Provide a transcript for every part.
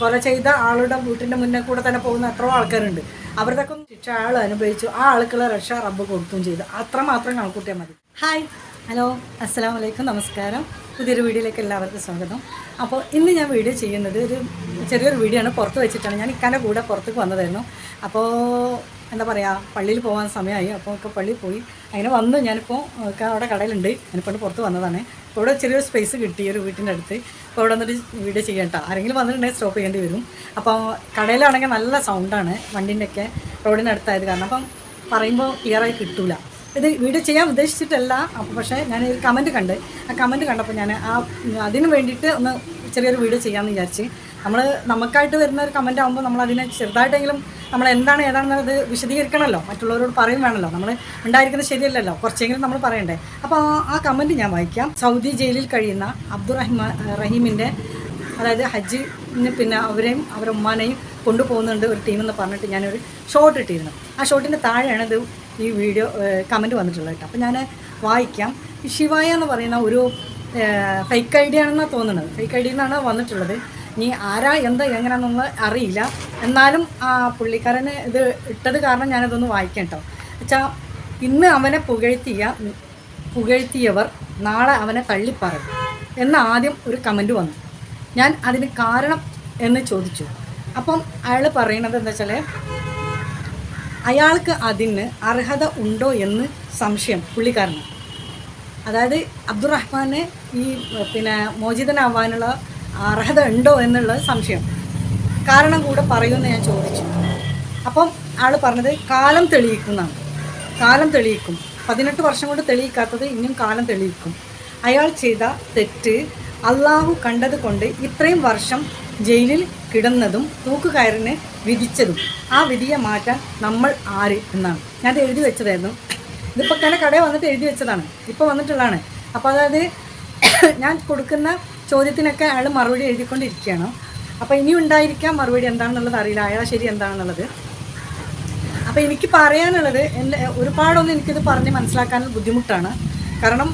കൊല ചെയ്ത ആളുടെ വീട്ടിന്റെ മുന്നേ കൂടെ തന്നെ പോകുന്ന എത്രയോ ആൾക്കാരുണ്ട്. അവരുടെ ഒക്കെ ശിക്ഷ ആൾ അനുഭവിച്ചു. ആ ആൾക്കുള്ള രക്ഷ റബ്ബ് കൊടുത്തും ചെയ്തു. അത്രമാത്രം കണക്കൂട്ടിയാൽ മതി. ഹായ്. ഹലോ. അസ്സാം വലൈക്കും നമസ്കാരം. പുതിയൊരു വീഡിയോയിലേക്ക് എല്ലാവർക്കും സ്വാഗതം. അപ്പോൾ ഇന്ന് ഞാൻ വീഡിയോ ചെയ്യുന്നത് ഒരു ചെറിയൊരു വീഡിയോ ആണ്. പുറത്ത് വെച്ചിട്ടാണ്. ഞാൻ ഇക്കാന്റെ കൂടെ പുറത്തേക്ക് വന്നതായിരുന്നു. അപ്പോൾ എന്താ പറയുക പള്ളിയിൽ പോകാൻ സമയമായി. അപ്പോൾ ഒക്കെ പള്ളിയിൽ പോയി. അങ്ങനെ വന്നു. ഞാനിപ്പോൾ അവിടെ കടയിലുണ്ട്. ഞാനിപ്പോൾ പുറത്ത് വന്നതാണ്. ഇവിടെ ചെറിയൊരു സ്പേസ് കിട്ടി ഒരു വീട്ടിന്റെ അടുത്ത്. അപ്പോൾ ഇവിടെ വന്നിട്ട് വീഡിയോ ചെയ്യാം കേട്ടോ. ആരെങ്കിലും വന്നിട്ടുണ്ടെങ്കിൽ സ്റ്റോപ്പ് ചെയ്യേണ്ടി വരും. അപ്പോൾ കടയിലാണെങ്കിൽ നല്ല സൗണ്ടാണ് വണ്ടീന്റെയൊക്കെ റോഡിനടുത്തായത് കാരണം. അപ്പം പറയുമ്പോൾ ക്ലിയറായി കിട്ടൂല. ഇത് വീഡിയോ ചെയ്യാൻ ഉദ്ദേശിച്ചിട്ടല്ല. അപ്പോൾ പക്ഷേ ഞാൻ ഒരു കമന്റ് കണ്ട്. ആ കമന്റ് കണ്ടപ്പോൾ ഞാൻ ആ അതിന് വേണ്ടിയിട്ട് ഒന്ന് ചെറിയൊരു വീഡിയോ ചെയ്യാമെന്ന് വിചാരിച്ച് നമ്മൾ നമുക്കായിട്ട് വരുന്ന ഒരു കമന്റ് ആകുമ്പോൾ നമ്മൾ അതിനെ ചെറുതായിട്ടെങ്കിലും നമ്മൾ എന്താണ് ഏതാണെന്നത് വിശദീകരിക്കണമല്ലോ. മറ്റുള്ളവരോട് പറയും വേണമല്ലോ. നമ്മൾ ഉണ്ടായിരിക്കുന്നത് ശരിയല്ലല്ലോ. കുറച്ചെങ്കിലും നമ്മൾ പറയണ്ടേ. അപ്പോൾ ആ- കമന്റ് ഞാൻ വായിക്കാം. സൗദി ജയിലിൽ കഴിയുന്ന അബ്ദുറഹിമ റഹീമിന്റെ അതായത് ഹജ്ജിന് പിന്നെ അവരെയും അവരുടെ ഉമ്മാനെയും കൊണ്ടുപോകുന്നുണ്ട് ഒരു ടീമെന്ന് പറഞ്ഞിട്ട് ഞാനൊരു ഷോട്ട് ഇട്ടിരുന്നു. ആ ഷോട്ടിന്റെ താഴെയാണ് ഇത് ഈ വീഡിയോ കമന്റ് വന്നിട്ടുള്ളത് അപ്പോൾ ഞാൻ വായിക്കാം. ശിവായ എന്ന് പറയുന്ന ഒരു ഫേക്ക് ഐ ഡി ആണെന്നാണ് തോന്നുന്നത്. ഫേക്ക് ഐ ഡി എന്നാണ് വന്നിട്ടുള്ളത്. ഇനി ആരാ എന്താ എങ്ങനെയാണെന്നൊന്നും അറിയില്ല. എന്നാലും ആ പുള്ളിക്കാരന് ഇത് ഇട്ടത് കാരണം ഞാനതൊന്ന് വായിക്കാം കേട്ടോ വെച്ചാൽ ഇന്ന് അവനെ പുകഴ്ത്തിയ പുകഴ്ത്തിയവർ നാളെ അവനെ തള്ളിപ്പറയും എന്ന ആദ്യം ഒരു കമന്റ് വന്നു. ഞാൻ അതിന് കാരണം എന്ന് ചോദിച്ചു. അപ്പം അയാൾ പറയണത് എന്താ വെച്ചാൽ അയാൾക്ക് അതിന് അർഹത ഉണ്ടോ എന്ന് സംശയം പുള്ളിക്കാരന്. അതായത് അബ്ദുറഹ്മാനെ ഈ പിന്നെ മോചിതനാവാനുള്ള അർഹത ഉണ്ടോ എന്നുള്ള സംശയം. കാരണം കൂടെ പറയുമെന്ന് ഞാൻ ചോദിച്ചു. അപ്പം ആൾ പറഞ്ഞത് കാലം തെളിയിക്കുന്നതാണ്. കാലം തെളിയിക്കും. പതിനെട്ട് വർഷം കൊണ്ട് തെളിയിക്കാത്തത് ഇനിയും കാലം തെളിയിക്കും. അയാൾ ചെയ്ത തെറ്റ് അള്ളാഹു കണ്ടത് കൊണ്ട് ഇത്രയും വർഷം ജയിലിൽ കിടന്നതും തൂക്കുകയറിന് വിധിച്ചതും. ആ വിധിയെ മാറ്റാൻ നമ്മൾ ആര് എന്നാണ്. ഞാൻ എഴുതി വെച്ചതായിരുന്നു. ഇതിപ്പോൾ തന്നെ കടയിൽ വന്നിട്ട് എഴുതി വെച്ചതാണ്. ഇപ്പോൾ വന്നിട്ടുള്ളതാണ്. അപ്പോൾ അതായത് ഞാൻ കൊടുക്കുന്ന ചോദ്യത്തിനൊക്കെ അയാൾ മറുപടി എഴുതിക്കൊണ്ടിരിക്കുകയാണ്. അപ്പോൾ ഇനി ഉണ്ടായിരിക്കാം മറുപടി എന്താണെന്നുള്ളത് അറിയില്ല. അയാളെ ശരി എന്താണെന്നുള്ളത്. അപ്പോൾ എനിക്ക് പറയാനുള്ളത് എന്റെ ഒരുപാടൊന്നും എനിക്കിത് പറഞ്ഞ് മനസ്സിലാക്കാൻ ബുദ്ധിമുട്ടാണ്. കാരണം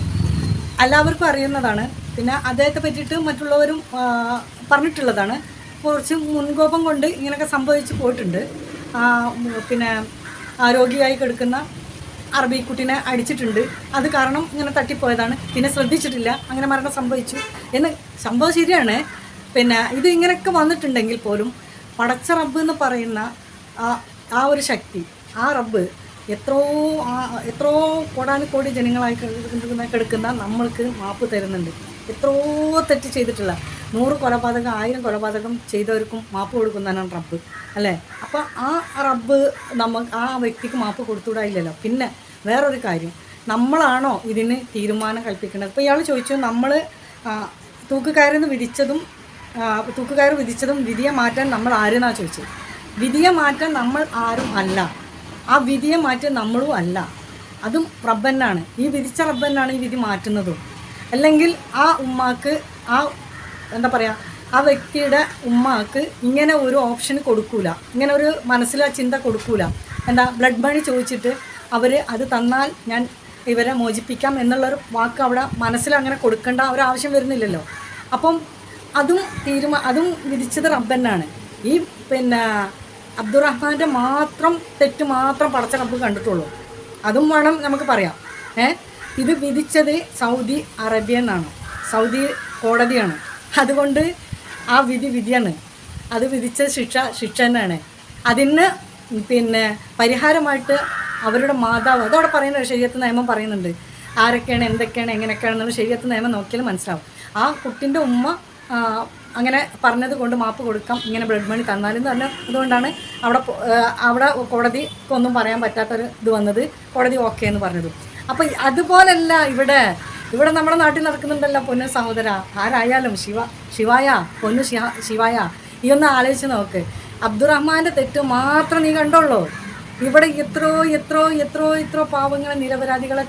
എല്ലാവർക്കും അറിയുന്നതാണ്. പിന്നെ അദ്ദേഹത്തെ പറ്റിയിട്ട് മറ്റുള്ളവരും പറഞ്ഞിട്ടുള്ളതാണ്. കുറച്ച് മുൻകോപം കൊണ്ട് ഇങ്ങനെയൊക്കെ സംഭവിച്ച് പോയിട്ടുണ്ട്. പിന്നെ ആരോഗ്യമായി കിടക്കുന്ന അറബിക്കുട്ടിനെ അടിച്ചിട്ടുണ്ട്. അത് കാരണം ഇങ്ങനെ തട്ടിപ്പോയതാണ്. പിന്നെ ശ്രദ്ധിച്ചിട്ടില്ല. അങ്ങനെ മരണം സംഭവിച്ചു. എന്ന് സംഭവം ശരിയാണ്. പിന്നെ ഇത് ഇങ്ങനെയൊക്കെ വന്നിട്ടുണ്ടെങ്കിൽ പോലും പടച്ച റബ്ബ് എന്ന് പറയുന്ന ആ ആ ഒരു ശക്തി ആ റബ്ബ് എത്രയോ എത്രയോ കോടാനുകോടി ജനങ്ങളായി കിടക്കുന്ന കിടക്കുന്ന നമ്മൾക്ക് മാപ്പ് തരുന്നുണ്ട്. എത്രയോ തെറ്റ് ചെയ്തിട്ടുള്ള നൂറ് കൊലപാതകം ആയിരം കൊലപാതകം ചെയ്തവർക്കും മാപ്പ് കൊടുക്കുന്നതാണ് റബ്ബ് അല്ലേ? അപ്പോൾ ആ റബ്ബ് നമ്മ ആ വ്യക്തിക്ക് മാപ്പ് കൊടുത്തുകൂടായില്ലല്ലോ. പിന്നെ വേറൊരു കാര്യം നമ്മളാണോ ഇതിന് തീരുമാനം കൽപ്പിക്കേണ്ടത്? ഇപ്പോൾ ഇയാൾ ചോദിച്ചു നമ്മൾ തൂക്കുകയറിന്ന് വിധിച്ചതും തൂക്കുകാർ വിധിച്ചതും വിധിയെ മാറ്റാൻ നമ്മൾ ആരെന്നാണ് ചോദിച്ചത്? വിധിയെ മാറ്റാൻ നമ്മൾ ആരും അല്ല. ആ വിധിയെ മാറ്റാൻ നമ്മളും അല്ല. അതും റബ്ബന്നാണ്. ഈ വിധിച്ച റബ്ബന്നാണ് ഈ വിധി മാറ്റുന്നതും. അല്ലെങ്കിൽ ആ ഉമ്മാക്ക് ആ എന്താ പറയുക ആ വ്യക്തിയുടെ ഉമ്മാക്ക് ഇങ്ങനെ ഒരു ഓപ്ഷൻ കൊടുക്കൂല. ഇങ്ങനെ ഒരു മനസ്സിലാ ചിന്ത കൊടുക്കൂല. എന്താ ബ്ലഡ് മണി ചോദിച്ചിട്ട് അവർ അത് തന്നാൽ ഞാൻ ഇവരെ മോചിപ്പിക്കാം എന്നുള്ളൊരു വാക്ക് അവിടെ മനസ്സിൽ അങ്ങനെ കൊടുക്കേണ്ട ഒരു ആവശ്യം വരുന്നില്ലല്ലോ. അപ്പം അതും തീരുമാ അതും വിധിച്ചത് റബ്ബന്നാണ് ഈ പിന്നെ അബ്ദുറഹ്മാന്റെ മാത്രം തെറ്റ് മാത്രം പടച്ച റബ്ബ് കണ്ടിട്ടുള്ളൂ. അതും വേണം നമുക്ക് പറയാം. ഏ? ഇത് വിധിച്ചത് സൗദി അറേബ്യ എന്നാണ്. സൗദി കോടതിയാണ്. അതുകൊണ്ട് ആ വിധി വിധിയാണ്. അത് വിധിച്ച ശിക്ഷ ശിക്ഷ തന്നെയാണ് അതിന് പിന്നെ പരിഹാരമായിട്ട് അവരുടെ മാതാവ്. അതവിടെ പറയുന്നുണ്ട് ശരീരത്തിൽ നിയമം പറയുന്നുണ്ട്. ആരൊക്കെയാണ് എന്തൊക്കെയാണ് എങ്ങനെയൊക്കെയാണെന്നുള്ള ശരീരത്തിൽ നിയമം നോക്കിയാൽ മനസ്സിലാവും. ആ കുട്ടിന്റെ ഉമ്മ അങ്ങനെ പറഞ്ഞത് കൊണ്ട് മാപ്പ് കൊടുക്കാം ഇങ്ങനെ ബ്ലഡ് മണി തന്നാലും തന്നെ അതുകൊണ്ടാണ് അവിടെ അവിടെ കോടതിക്കൊന്നും പറയാൻ പറ്റാത്തൊരു ഇത് വന്നത്. കോടതി ഓക്കെ എന്ന് പറഞ്ഞത്. അപ്പം അതുപോലല്ല ഇവിടെ. ഇവിടെ നമ്മുടെ നാട്ടിൽ നടക്കുന്നുണ്ടല്ലോ പൊന്നു സഹോദര. ആരായാലും ശിവ ശിവായ പൊന്നു ശിവ ശിവായ. ഈ ഒന്ന് ആലോചിച്ച് നോക്ക്. അബ്ദുറഹ്മാന്റെ തെറ്റ് മാത്രം നീ കണ്ടോളൂ. ഇവിടെ എത്രയോ എത്രയോ എത്രയോ എത്രയോ പാവങ്ങളെ നിരപരാധികളെ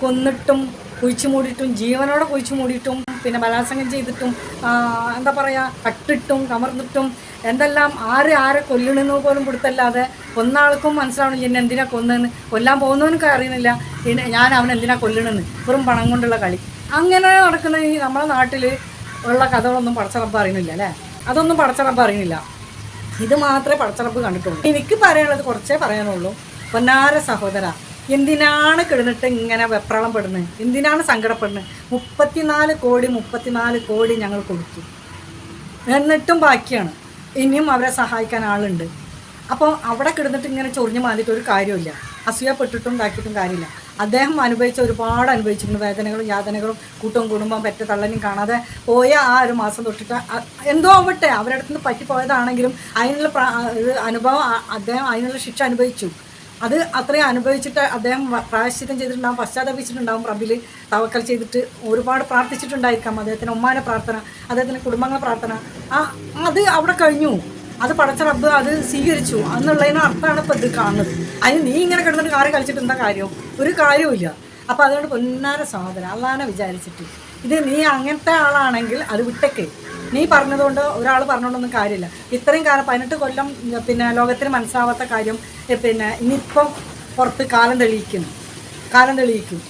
കൊന്നിട്ടും കുഴിച്ചു മൂടിയിട്ടും ജീവനോടെ കുഴിച്ചു മൂടിയിട്ടും പിന്നെ ബലാത്സംഗം ചെയ്തിട്ടും എന്താ പറയുക കട്ടിട്ടും കമർന്നിട്ടും എന്തെല്ലാം ആര് ആരെ കൊല്ലണമെന്ന് പോലും കൊടുത്തല്ലാതെ കൊന്നാൾക്കും മനസ്സിലാവണം എന്നെ എന്തിനാ കൊന്നെന്ന്. കൊല്ലാൻ പോകുന്നവനൊക്കെ അറിയുന്നില്ല പിന്നെ ഞാൻ അവൻ എന്തിനാ കൊല്ലണമെന്ന് വെറും പണം കൊണ്ടുള്ള കളി. അങ്ങനെ നടക്കുന്ന ഈ നമ്മുടെ നാട്ടിൽ ഉള്ള കഥകളൊന്നും പടച്ചറപ്പ് അറിയുന്നില്ല അല്ലേ? അതൊന്നും പടച്ചറപ്പ് അറിയില്ല ഇത് മാത്രമേ പടച്ചറപ്പ് കണ്ടിട്ടുള്ളൂ. എനിക്ക് പറയാനുള്ളത് കുറച്ചേ പറയാനുള്ളൂ. പൊന്നാര സഹോദര എന്തിനാണ് കിടന്നിട്ട് ഇങ്ങനെ വെപ്രളം പെടുന്നത് എന്തിനാണ് സങ്കടപ്പെടുന്നത് മുപ്പത്തിനാല് കോടി മുപ്പത്തിനാല് കോടി ഞങ്ങൾ കൊടുത്തു. എന്നിട്ടും ബാക്കിയാണ്. ഇനിയും അവരെ സഹായിക്കാൻ ആളുണ്ട്. അപ്പോൾ അവിടെ കിടന്നിട്ട് ഇങ്ങനെ ചൊറിഞ്ഞ് മാറിയിട്ട് ഒരു കാര്യമില്ല അസൂയപ്പെട്ടിട്ടും ഉണ്ടാക്കിയിട്ടും കാര്യമില്ല. അദ്ദേഹം അനുഭവിച്ച ഒരുപാട് അനുഭവിച്ചിട്ടുണ്ട്. വേദനകളും യാതനകളും കൂട്ടവും കുടുംബം പെറ്റ തള്ളനും കാണാതെ പോയ ആ ഒരു മാസം തൊട്ടിട്ട് എന്തോ ആവട്ടെ അവരുടെ അടുത്ത് നിന്ന് പറ്റിപ്പോയതാണെങ്കിലും അതിനുള്ള അനുഭവം അദ്ദേഹം അതിനുള്ള ശിക്ഷ അനുഭവിച്ചു. അത് അത്രയും അനുഭവിച്ചിട്ട് അദ്ദേഹം പ്രായശ്ചിത്തം ചെയ്തിട്ടുണ്ടാവും പ്രബിൽ റബ്ബിൽ തവക്കൽ ചെയ്തിട്ട് ഒരുപാട് പ്രാർത്ഥിച്ചിട്ടുണ്ടായിരിക്കാം. അദ്ദേഹത്തിന് ഉമ്മാനെ പ്രാർത്ഥന അദ്ദേഹത്തിന് കുടുംബങ്ങളെ പ്രാർത്ഥന. ആ അത് അവിടെ കഴിഞ്ഞു. അത് പടച്ച റബ്ബ് അത് സ്വീകരിച്ചു. എന്നുള്ളതിന് അർത്ഥമാണ് ഇപ്പം ഇത് കാണുന്നത്. അതിന് നീ ഇങ്ങനെ കിടന്നിട്ട് കാറി കളിച്ചിട്ട് എന്താ കാര്യം? ഒരു കാര്യവുമില്ല അപ്പോൾ അതുകൊണ്ട് പൊന്നാര സഹോദരൻ അള്ളാനെ വിചാരിച്ചിട്ട്. ഇത് നീ അങ്ങനത്തെ ആളാണെങ്കിൽ അത് വിട്ടേക്ക്. നീ പറഞ്ഞതുകൊണ്ട് ഒരാൾ പറഞ്ഞുകൊണ്ടൊന്നും കാര്യമില്ല. ഇത്രയും കാലം പതിനെട്ട് കൊല്ലം പിന്നെ ലോകത്തിന് മനസ്സിലാവാത്ത കാര്യം പിന്നെ ഇനിയിപ്പം പുറത്ത് കാലം തെളിയിക്കുന്നു. കാലം തെളിയിക്കും.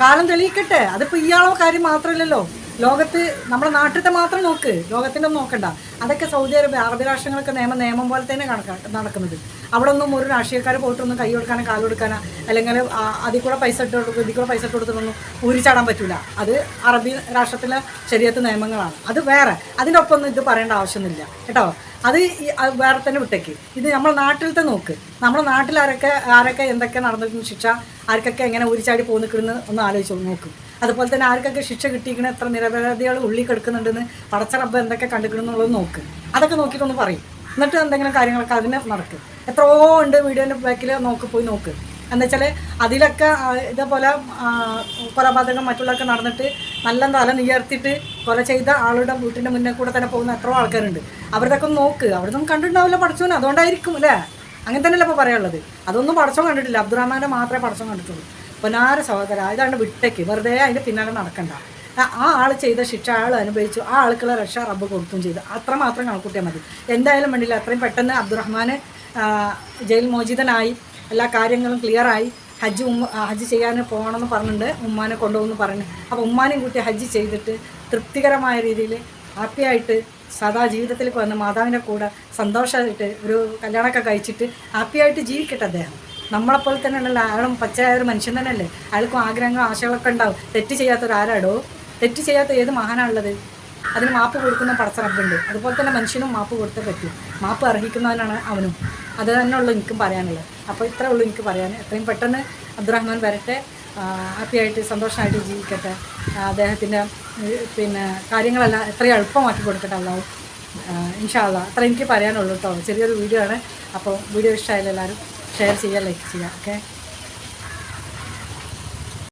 കാലം തെളിയിക്കട്ടെ. അതിപ്പോൾ ഇയാളോ കാര്യം മാത്രമല്ലല്ലോ ലോകത്ത് നമ്മുടെ നാട്ടിലത്തെ മാത്രം നോക്ക്. ലോകത്തിന്റെ നോക്കണ്ട. അതൊക്കെ സൗദി അറേബ്യ അറബി രാഷ്ട്രങ്ങളൊക്കെ നിയമം നിയമം പോലെ തന്നെ കണക്കാ നടക്കുന്നത്. അവിടെ ഒന്നും ഒരു രാഷ്ട്രീയക്കാർ പോയിട്ടൊന്നും കൈ കൊടുക്കാനോ കാൽ കൊടുക്കാനോ അല്ലെങ്കിൽ അതിൽ കൂടെ പൈസ ഇട്ട് കൊടുക്കും ഇതിൽ കൂടെ പൈസ ഇട്ട് കൊടുത്തൊന്നും ഊരിച്ചാടാൻ പറ്റില്ല അത് അറബി രാഷ്ട്രത്തിലെ ശരീരത്ത് നിയമങ്ങളാണ്. അത് വേറെ. അതിന്റെ ഒപ്പം ഇത് പറയേണ്ട ആവശ്യമൊന്നുമില്ല. കേട്ടോ? അത് വേറെ തന്നെ വിട്ടേക്ക്. ഇത് നമ്മുടെ നാട്ടിലത്തെ നോക്ക്. നമ്മുടെ നാട്ടിൽ ആരൊക്കെ ആരൊക്കെ എന്തൊക്കെ നടന്നിട്ടുണ്ട് ശിക്ഷ ആർക്കൊക്കെ എങ്ങനെ ഊരിച്ചാടി കിടന്ന് ഒന്ന് ആലോചിച്ചു നോക്ക്. അതുപോലെ തന്നെ ആർക്കൊക്കെ ശിക്ഷ കിട്ടിയിരിക്കണ എത്ര നിരപരാധികൾ ഉള്ളിൽ കിടക്കുന്നുണ്ടെന്ന് പടച്ച റബ്ബ് എന്തൊക്കെ കണ്ടിക്കണമെന്നുള്ളത് നോക്ക്. അതൊക്കെ നോക്കിയിട്ടൊന്ന് പറയും. എന്നിട്ട് എന്തെങ്കിലും കാര്യങ്ങളൊക്കെ അതിന് നടക്ക്. എത്രയോ ഉണ്ട് വീഡിയോന്റെ ബാക്കിൽ നോക്ക് പോയി നോക്ക്. എന്താ വെച്ചാൽ അതിലൊക്കെ ഇതേപോലെ കൊലപാതകം മറ്റുള്ളതൊക്കെ നടന്നിട്ട് നല്ല തല നീയർത്തിയിട്ട് കൊല ചെയ്ത ആളുടെ വീട്ടിന്റെ മുന്നേ കൂടെ തന്നെ പോകുന്ന എത്രയോ ആൾക്കാരുണ്ട്. അവരുടെയൊക്കെ നോക്ക്. അവരൊന്നും കണ്ടിട്ടുണ്ടാവില്ല പഠിച്ചോന് അതുകൊണ്ടായിരിക്കും അല്ലേ? അങ്ങനെ തന്നെയല്ലേ ഇപ്പോൾ പറയാനുള്ളത്. അതൊന്നും പടച്ചോൻ കണ്ടിട്ടില്ല. അബ്ദുറഹ്മാന്റെ മാത്രമേ പടച്ചോൻ കണ്ടിട്ടുള്ളൂ. പൊന്നാര സഹോദര ഇതാണ് വിട്ടേക്ക് വെറുതെ അതിന്റെ പിന്നാലെ നടക്കണ്ട. ആ ആൾ ചെയ്ത ശിക്ഷ ആൾ അനുഭവിച്ചു. ആ ആൾക്കുള്ള രക്ഷ റബ്ബ് കൊടുത്തും ചെയ്തു. അത്രമാത്രം കണക്കൂട്ടിയാൽ മതി. എന്തായാലും വേണ്ടില്ല അത്രയും പെട്ടെന്ന് അബ്ദുറഹ്മാൻ ജയിൽ മോചിതനായി എല്ലാ കാര്യങ്ങളും ക്ലിയറായി ഹജ്ജ് ഉമ്മ ഹജ്ജ് ചെയ്യാൻ പോകണമെന്ന് പറഞ്ഞിട്ടുണ്ട്. ഉമ്മാനെ കൊണ്ടുപോകുന്നു പറഞ്ഞു. അപ്പോൾ ഉമ്മാനെയും കൂട്ടി ഹജ്ജ് ചെയ്തിട്ട് തൃപ്തികരമായ രീതിയിൽ ഹാപ്പിയായിട്ട് സദാ ജീവിതത്തിലേക്ക് വന്ന് മാതാവിന്റെ കൂടെ സന്തോഷമായിട്ട് ഒരു കല്യാണമൊക്കെ കഴിച്ചിട്ട് ഹാപ്പിയായിട്ട് ജീവിക്കട്ടെ അദ്ദേഹം. നമ്മളെപ്പോലെ തന്നെ ഉണ്ടല്ലോ അയാളും പച്ചയായ ഒരു മനുഷ്യൻ തന്നെയല്ലേ? അയാൾക്കും ആഗ്രഹങ്ങളും ആശകളൊക്കെ ഉണ്ടാവും. തെറ്റ് ചെയ്യാത്തൊരു ആരാടോ തെറ്റ് ചെയ്യാത്ത ഏത് മഹാനാണുള്ളത്? അതിന് മാപ്പ് കൊടുക്കുന്ന പടച്ചറബുണ്ട് അതുപോലെ തന്നെ മനുഷ്യനും മാപ്പ് കൊടുത്തേ പറ്റും. മാപ്പ് അർഹിക്കുന്നവനാണ് അവനും. അത് തന്നെ ഉള്ളൂ എനിക്കും പറയാനുള്ളത്. അപ്പോൾ ഇത്രേ ഉള്ളൂ എനിക്ക് പറയാൻ. എത്രയും പെട്ടെന്ന് അബ്ദുറഹ്മാൻ വരട്ടെ. ഹാപ്പി ആയിട്ട് സന്തോഷമായിട്ട് ജീവിക്കട്ടെ. അദ്ദേഹത്തിന്റെ പിന്നെ കാര്യങ്ങളെല്ലാം എത്രയും എളുപ്പമാക്കി കൊടുക്കട്ടെ അല്ലാവും ഇൻഷാല്ല അത്ര എനിക്ക് പറയാനുള്ളൂ കേട്ടോ. ചെറിയൊരു വീഡിയോ ആണ്. അപ്പോൾ വീഡിയോ ഇഷ്ടമായാലും എല്ലാവരും ഷെയർ ചെയ്യുക ലൈക്ക് ചെയ്യുക. ഓക്കെ?